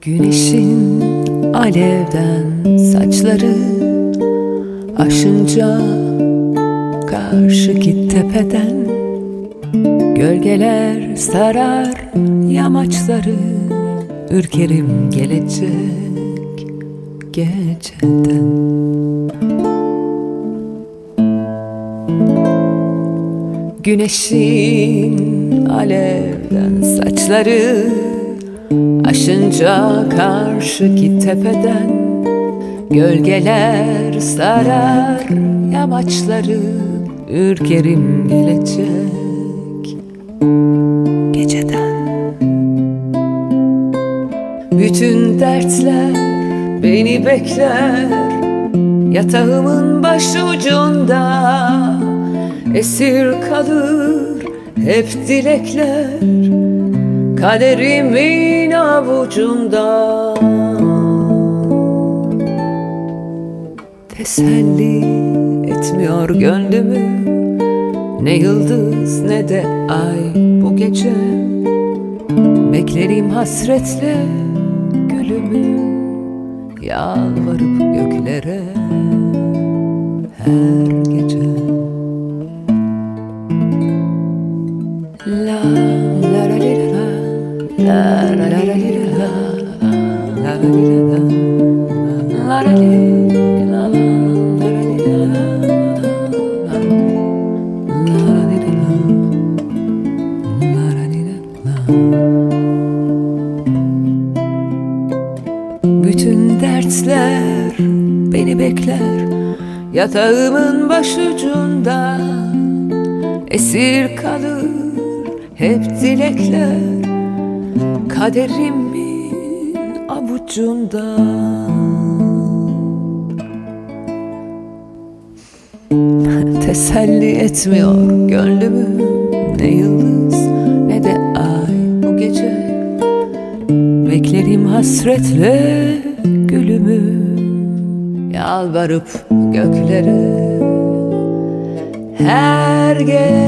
Güneşin alevden saçları aşınca karşıki tepeden Gölgeler sarar yamaçları Ürkerim gelecek geceden Güneşin alevden saçları Aşınca karşıki tepeden Gölgeler sarar yamaçları Ürkerim gelecek geceden. Bütün dertler beni bekler Yatağımın başucunda. Esir kalır hep dilekler Kaderimin avucunda. Teselli etmiyor gönlümü Ne yıldız ne de ay bu gece. Beklerim hasretle Yalvarıp göklere her gece La la la la la la la la la la la la la la la la Bütün dertler beni bekler. Yatağımın başucunda Esir kalır hep dilekler. Kaderimin avucunda. Teselli etmiyor gönlümü Ne yıldız Beklerim hasretle gülümü Yalvarıp göklere. Her gece.